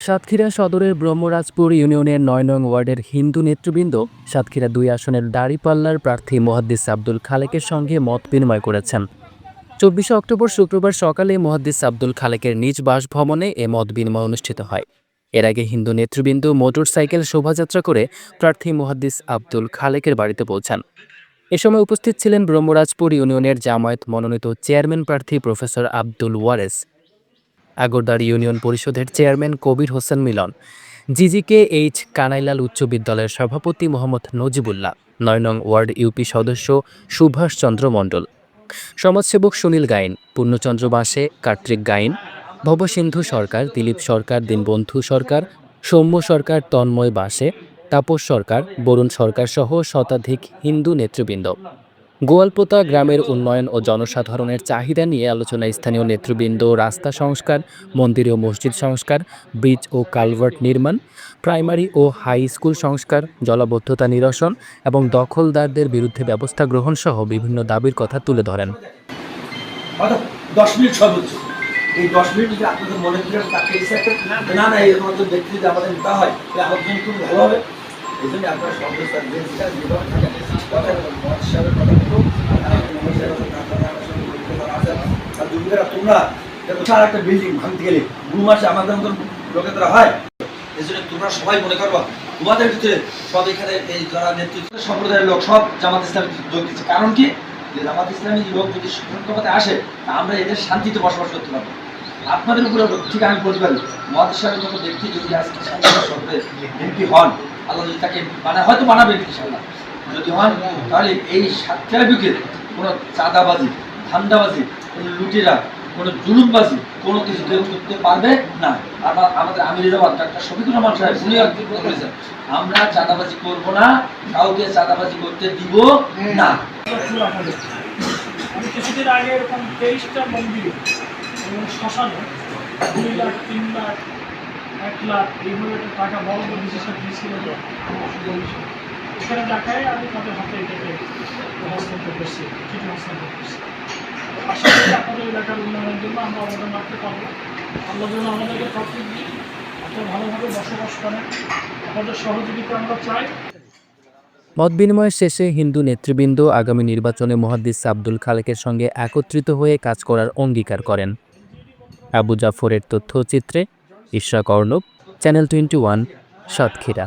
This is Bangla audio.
সাতক্ষীরা সদরের ব্রহ্মরাজপুর ইউনিয়নের নয় নং ওয়ার্ডের হিন্দু নেতৃবৃন্দ সাতক্ষীরা দুই আসনের দাড়িপাল্লার প্রার্থী মোহাদ্দিস আব্দুল খালেকের সঙ্গে মত বিনিময় করেছেন। চব্বিশে অক্টোবর শুক্রবার সকালে মোহাদ্দিস আব্দুল খালেকের নিজ বাসভবনে এ মত বিনিময় অনুষ্ঠিত হয়। এর আগে হিন্দু নেতৃবৃন্দ মোটরসাইকেল শোভাযাত্রা করে প্রার্থী মোহাদ্দিস আব্দুল খালেকের বাড়িতে পৌঁছান। এ সময় উপস্থিত ছিলেন ব্রহ্মরাজপুর ইউনিয়নের জামায়াত মনোনীত চেয়ারম্যান প্রার্থী প্রফেসর আব্দুল ওয়ারেস। আগরদাড়ি ইউনিয়ন পরিষদের chairman Kabir Hossain Milon, GGK H Kanailal উচ্চ বিদ্যালয়ের সভাপতি মোহাম্মদ নজিবুল্লাহ, নয় নং ওয়ার্ড ইউপি সদস্য সুভাষচন্দ্র মণ্ডল। সমাজসেবক সুনীল গাইন, পূর্ণচন্দ্র বাসে কার্তিক গাইন, ভবসিন্ধু সরকার দিলীপ সরকার, দীনবন্ধু সরকার, সৌম্য সরকার, তন্ময় বাসে তাপস সরকার, বরুণ সরকার সহ শতাধিক হিন্দু নেতৃবৃন্দ। গোয়ালপোতা গ্রামের উন্নয়ন ও জনসাধারণের চাহিদা নিয়ে আলোচনায় স্থানীয় নেতৃবৃন্দ, রাস্তা সংস্কার, মন্দির ও মসজিদ সংস্কার, ব্রিজ ও কালভার্ট নির্মাণ, প্রাইমারি ও হাই স্কুল সংস্কার, জলাবদ্ধতা নিরসন এবং দখলদারদের বিরুদ্ধে ব্যবস্থা গ্রহণ সহ বিভিন্ন দাবির কথা তুলে ধরেন। সর্বোচ্চ এই দশ মিনিট যদি আপনাদের মনে করেন তাকে না না যদি আমাদের নিতে হয়, তাহলে জন্য খুব ভালো হবে। এই জন্য যেটা যেভাবে থাকেন কথা বলুন মহাজ সাহেবের কথা বলুন মহাজ সাহেবের কথা বলুন, আপনার সঙ্গে পরিচিত করা আছে। আর একটা বিল্ডিং ভাঙতে গেলে দু মাসে আমাদের মতন হয়? এই জন্য তোমরা সবাই মনে করবা, তোমাদের ভিতরে সব এখানে এই যারা নেতৃত্ব সম্প্রদায়ের লোক সব জামাত ইসলামে যোগ দিচ্ছে কারণ কি? যে জামাত ইসলামী লোক যদি সংখ্যাপথে আসে, তা আমরা এদের শান্তিতে বসবাস করতে পারব। আপনাদের উপরে ঠিক আমি বলতে পারি মহাদ সাহেবের মতো ব্যক্তি যদি আজকে এমপি হন, আল্লাহ যদি তাকে মানে হয়তো বানাবে ইনশাল্লাহ যদি হন, তাহলে এই সাতটা বিকেল কোনো চাঁদাবাজি, ধান্দাবাজি, কোনো লুটেরা কোনো জুলুমবাজি কোনো কিছু কেউ করতে পারবে না। আমরা আমাদের আমির জামাত ডাক্তার শফিকুর রহমান সাহেব উনি বলেছেন আমরা চাঁদাবাজি করব না কাউকে চাঁদাবাজি করতে দিব না। আমি কিছুদিন আগে এরকম তেইশটা মন্দির এবং শ্মশানে দুই লাখ তিন লাখ এক লাখ এইভাবে একটা টাকা বড় বড় বিশেষ দিয়েছিল এখানে দেখায় আমি তাদের হাতে এটাকে হস্তান্তর করছি চিঠি হস্তান্তর করছি। আশা করি আপনাদের এলাকার উন্নয়নের জন্য আমরা অবদান রাখতে পারব আল্লাহ যেন আমাদেরকে তফিক দিই এত ভালোভাবে বসবাস করেন। আপনাদের সহযোগিতা আমরা চাই। মত বিনিময়ের শেষে হিন্দু নেতৃবৃন্দ আগামী নির্বাচনে মহাদিস আব্দুল খালেকের সঙ্গে একত্রিত হয়ে কাজ করার অঙ্গীকার করেন। আবু জাফরের তথ্যচিত্রে ইশরাক কর্ণব চ্যানেল টোয়েন্টি ওয়ান, সাতক্ষীরা।